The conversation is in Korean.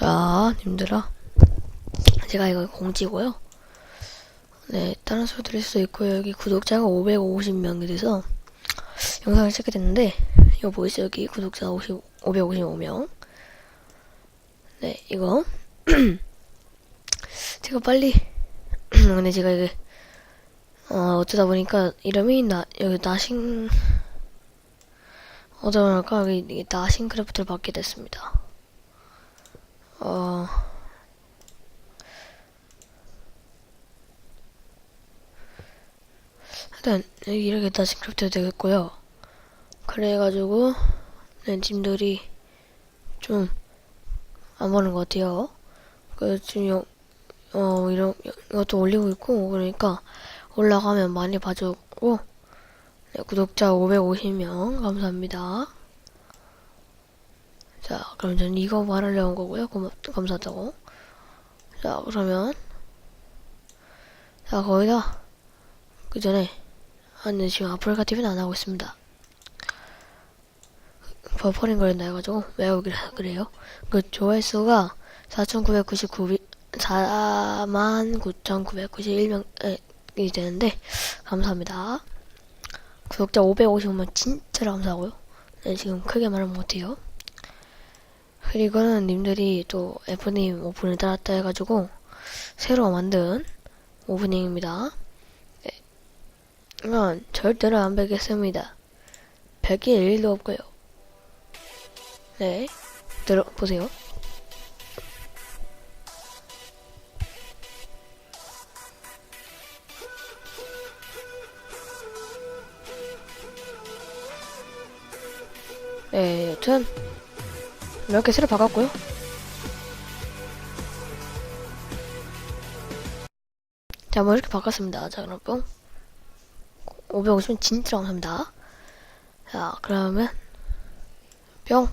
자, 님들아. 제가 이거 공지고요. 네, 다른 소리 들을 수도 있고요. 여기 구독자가 550명이 돼서 영상을 찍게 됐는데, 이거 보이세요? 여기 구독자 50, 555명. 네, 이거. 제가 빨리, 근데 제가 이게, 어, 어쩌다 보니까 이름이 나, 여기 나싱, 어쩌다 보니까 여기 나싱크래프트를 받게 됐습니다. 어, 일단 이렇게 나싱크래프트 되겠고요. 그래가지고 네, 팀들이 좀 안 보는 것 같아요. 그 지금 영, 어 이런 이것도 올리고 있고 그러니까 올라가면 많이 봐주고 네, 구독자 550명 감사합니다. 자 그럼 저는 이거 말하려고 온 거고요. 고맙, 감사하다고. 자 그러면 자 거기다 그 전에 아니 지금 아프리카 TV는 안 하고 있습니다. 버퍼링 걸린다 해가지고 외우기를 그래요. 그 조회수가 4,999, 49,991명이 되는데, 감사합니다. 구독자 555명 진짜로 감사하고요. 네, 지금 크게 말은 못해요. 그리고는 님들이 또 F님 오픈을 따랐다 해가지고, 새로 만든 오프닝입니다. 네. 이건 절대로 안 뵙겠습니다. 뵙길 일도 없고요. 네. 들어보세요. 네, 여튼 몇 개 새로 바꿨고요. 자, 뭐 이렇게 바꿨습니다. 자, 뿅. 550원 진짜 감사합니다. 자, 그러면 뿅.